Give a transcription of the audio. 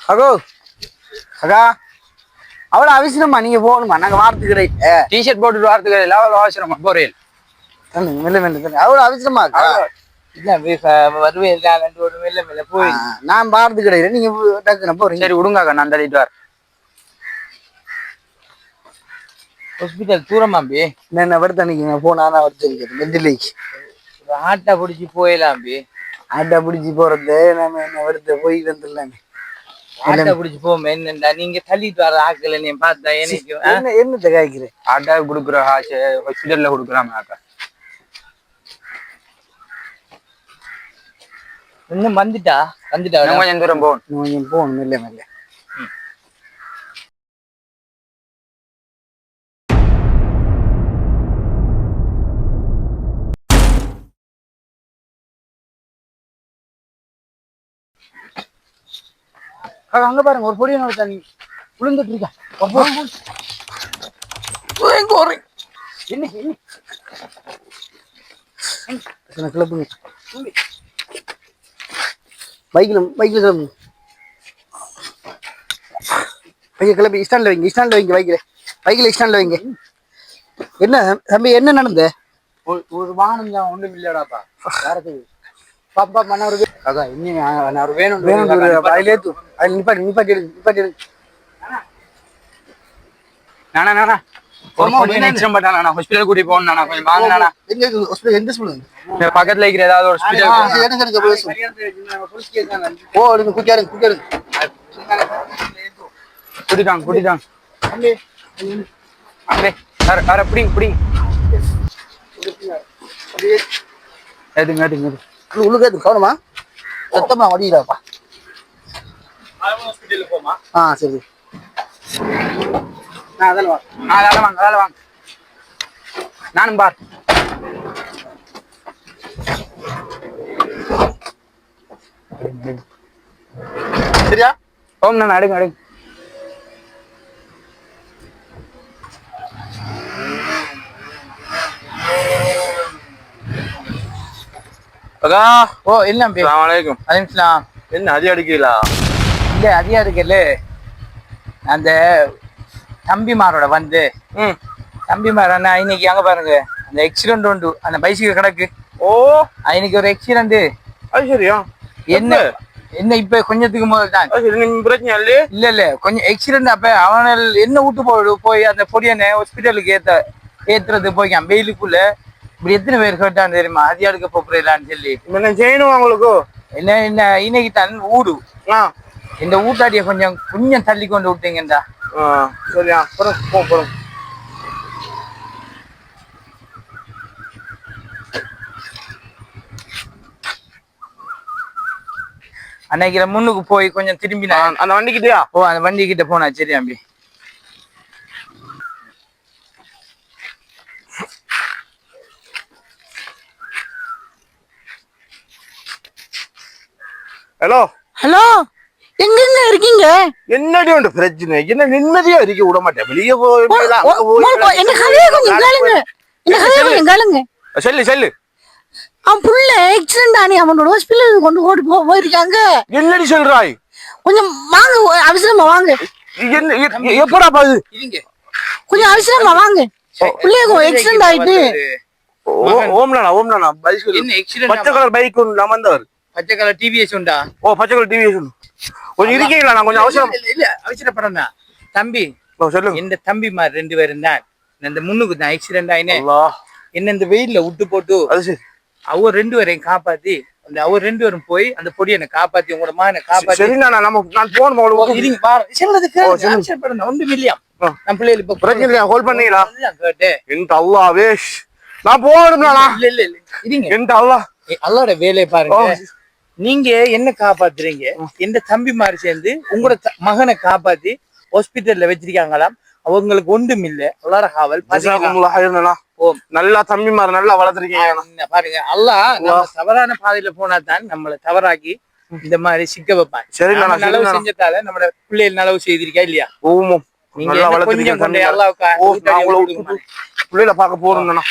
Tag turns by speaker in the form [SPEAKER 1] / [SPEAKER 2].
[SPEAKER 1] Ago. அக்கா அவ்வளோ அவசரமா நீங்க போகணுமா? நாங்க வாரத்துக்கு கிடையாது
[SPEAKER 2] டிஷர்ட் போட்டுட்டு வரதுக்கு எல்லாம் அவசரமா போறேன்.
[SPEAKER 1] மெல்ல மெல்ல தண்ணி அவ்வளோ அவசரமா இருக்கா நான் வாரத்துக்கு கிடையாது நீங்க போறீங்க.
[SPEAKER 2] சரி விடுங்க நான் தள்ளிட்டு வரேன்.
[SPEAKER 3] ஹாஸ்பிட்டல் தூரமாம்பி
[SPEAKER 1] என்ன வருத்த நிற்கிங்க போனா நான் வருத்த நிற்கிறது மெண்டிலைக்கு
[SPEAKER 3] ஆட்டை பிடிச்சி போயிடலாம்பி
[SPEAKER 1] ஆட்டா பிடிச்சி போறது நம்ம என்ன வருத்த போய் வந்துடலாமே.
[SPEAKER 3] ஆட்டை பிடிச்சி போமே என்னண்டா நீங்க தள்ளிட்டு வர ஆக்கல நீ பார்த்தா எனக்கு
[SPEAKER 1] என்னத்தை காய்க்கிறேன்
[SPEAKER 2] ஆட்டா கொடுக்குற ஆசை ஹாஸ்பிட்டல்ல கொடுக்குறாங்க ஆட்டா.
[SPEAKER 3] இன்னும் வந்துட்டா? வந்துட்டா
[SPEAKER 2] கொஞ்சம் தூரம் போகணும்.
[SPEAKER 1] கொஞ்சம் போகணும் மெல்ல மெல்ல. அக்கா, அங்க பாருங்க ஒரு பொடியை நோட தண்ணி. விழுந்துட்டு இருக்கா? என்ன என்ன? கிளப்புங்க. பைக்கில் பைக்கில் கிளம்புங்க பைக்கை கிளம்பி ஸ்டாண்டில் வைங்க ஸ்டாண்டில் வைங்க பைக்கில். பைக்கில் ஸ்டாண்டில் வைங்க. என்ன தம்பி என்ன நடந்த
[SPEAKER 2] ஒரு- வாகனம் தான் ஒண்ணும் இல்லடாப்பா
[SPEAKER 1] யாருக்கு பாப்பா மன ஒரு
[SPEAKER 2] அக்கா இன்னும் ஒரு வேணும்
[SPEAKER 1] வேணும் அதில் அதில் நிப்பாட்டி நிப்பாட்டி நிப்பாட்டி
[SPEAKER 2] நானா நானா? ஹாஸ்பிட்டல் கூட்டி போகணும் நானா? கொஞ்சம் வாங்க நானா?
[SPEAKER 1] எந்த சொல்லுங்க
[SPEAKER 2] பக்கத்துல இருக்கிற ஏதாவது ஒரு ஹாஸ்பிட்டல்.
[SPEAKER 1] ஓ எடுங்க குட்டியா எடுங்க குட்டியா எடுங்க
[SPEAKER 2] குடிட்டாங்க குடிட்டாங்க அப்படியே வேற வேற பிடிங்க பிடிங்க. எடுங்க எடுங்க எடுங்க.
[SPEAKER 1] உள்ள- உள்ளுக்கு கவனமா சத்தமா வடிடாப்பா ஆ சரி. அதெல்லாம் வா
[SPEAKER 2] ஆ, அதால வாங்க அதால வாங்க. நானும் பார்.
[SPEAKER 1] சரியா?
[SPEAKER 2] ஓம் நான் அடுங்க அடுங்க.
[SPEAKER 4] அக்கா
[SPEAKER 3] ஓ இல்ல
[SPEAKER 4] அஸ்ஸலாமு அலைக்கும்.
[SPEAKER 3] அலிம்ஸ்லாம்
[SPEAKER 4] என்ன அதி அடிக்கிறீங்களா?
[SPEAKER 3] இல்ல அதிகா இருக்குல்ல அந்த தம்பிமாரோட வந்து.
[SPEAKER 4] ம்.
[SPEAKER 3] தம்பிமார் அண்ணா இன்னைக்கு அங்க பாருங்க? அந்த ஆக்சிடென்ட் உண்டு. அந்த பைசிக்கல் கிடக்கு.
[SPEAKER 4] ஓ.
[SPEAKER 3] இன்னைக்கு ஒரு ஆக்சிடென்ட்
[SPEAKER 4] அது சரியா?
[SPEAKER 3] என்ன என்ன இப்ப கொஞ்சத்துக்கு முதல் தான்.
[SPEAKER 4] பிரச்சனை இல்லையே?
[SPEAKER 3] இல்ல இல்ல கொஞ்சம் ஆக்சிடென்ட் அப்ப அவன என்ன விட்டு போய் போய் அந்த பொடியனை ஹாஸ்பிட்டலுக்கு ஏத்த ஏத்துறது போய்க்கான். வெயிலுக்குள்ள. இப்படி எத்தனை பேர் கேட்டான்னு தெரியுமா? அதிகாடுக்க போறீங்களான்னு சொல்லி.
[SPEAKER 4] என்ன செய்யணும் உங்களுக்கு?
[SPEAKER 3] என்ன என்ன இன்னைக்கு தன் ஊடு. இந்த ஊட்டாடிய கொஞ்சம் கொஞ்சம் தள்ளி கொண்டு விட்டீங்கடா
[SPEAKER 4] சரியா. அப்புறம் போ போறோம்
[SPEAKER 3] அன்னைக்கு முன்னுக்கு போய் கொஞ்சம் திரும்பி
[SPEAKER 4] ஆ,
[SPEAKER 3] நான்
[SPEAKER 4] அந்த வண்டிக்கிட்டயா?
[SPEAKER 3] ஓ அந்த வண்டி கிட்ட போனா சரி அம்பி
[SPEAKER 4] ஹலோ?
[SPEAKER 1] ஹலோ எங்கெங்க இருக்கீங்க?
[SPEAKER 4] என்னடி உண்டு பிரச்சனை? என்ன நிம்மதியா இருக்க விட மாட்டேன். வெளியே போய்
[SPEAKER 5] என்ன கதையை கொஞ்சம் கேளுங்க. என்ன கதையை கொஞ்சம் கேளுங்க.
[SPEAKER 4] சொல்லு சொல்லு.
[SPEAKER 5] அவன் புள்ள ஆக்சிடென்ட் ஆனி அவனோட ஹாஸ்பிட்டல் கொண்டு ஓடி போ போயிருக்காங்க.
[SPEAKER 4] என்னடி சொல்றாய்?
[SPEAKER 5] கொஞ்சம் வாங்க அவசரமா வாங்க.
[SPEAKER 4] என்ன எ- எப்படா பாது
[SPEAKER 5] கொஞ்சம் அவசரமா வாங்க. பிள்ளைக்கு ஆக்சிடென்ட் ஆயிட்டு.
[SPEAKER 4] ஓம்லானா ஓம்லானா பைக் பச்சை கலர் பைக் ஒன்று அமர்ந்தவர்.
[SPEAKER 3] பச்சை கலர் டிவிஎஸ் உண்டா?
[SPEAKER 4] ஓ பச்சை கலர் டிவி சொல்லு கொஞ்சம் இருக்கீங்களா? நான் கொஞ்சம் அவசரம்.
[SPEAKER 3] இல்ல, தான் தம்பி
[SPEAKER 4] ஓ, சொல்லுங்க.
[SPEAKER 3] இந்த தம்பிமார் ரெண்டு பேரும் தான் இந்த முன்னுக்கு தான் ஆக்சிடென்ட் ஆயினே. என்ன? இந்த வெயில்ல விட்டு போட்டு அவர் ரெண்டு பேரையும் காப்பாத்தி அந்த அவர் ரெண்டு பேரும் போய் அந்த பொடியனை காப்பாத்தி உங்களோட மகனை காப்பாத்தி.
[SPEAKER 4] சரி நான் நம்ம நான் போன்
[SPEAKER 3] இருங்க பாரு சொல்றது
[SPEAKER 4] ஓ,
[SPEAKER 3] கேளுங்க
[SPEAKER 4] சொல்லுங்க.
[SPEAKER 3] அவசரப்படம் ஒன்று மில்லியம்
[SPEAKER 4] ஆ.
[SPEAKER 3] நம்ம பிள்ளைகள் இப்ப
[SPEAKER 4] பிரச்சனை இல்லையா? ஹோல்ட் பண்ணீங்களா? என்கிட்ட அல்லாஹ் வேஷ். நான் போகணும்னா
[SPEAKER 3] இல்ல இல்ல இல்ல இருங்க. ஏய், அல்லாஹ்வோட வேலையை பாருங்க. நீங்க என்ன காப்பாத்துறீங்க? எந்த தம்பி மாதிரி சேர்ந்து உங்களோட மகனை காப்பாத்தி ஹாஸ்பிட்டல்ல வச்சிருக்காங்களாம்? அவங்களுக்கு ஒன்றும் இல்ல. அல்லாஹ் காவல் பாத்தீங்களா?
[SPEAKER 4] ஜஸாக்குமுல்லாஹ் ஹைரனா.
[SPEAKER 3] ஓ.
[SPEAKER 4] நல்லா. தம்பி மாதிரி நல்லா வளர்த்துருக்கீங்க.
[SPEAKER 3] பாருங்க. அல்லாஹ் நம்ம தவறான பாதையில போனா தான் நம்மள தவறாக்கி இந்த மாதிரி சிக்க வைப்பான்.
[SPEAKER 4] சரி
[SPEAKER 3] நலவு. செஞ்சதால நம்மளோட பிள்ளைகள் நலவு செய்திருக்கா இல்லையா?
[SPEAKER 4] ஓமம்
[SPEAKER 3] நீங்க கொஞ்சம் கொண்டே. அல்லாவுக்கு
[SPEAKER 4] பிள்ளைகளை பார்க்க போறேன்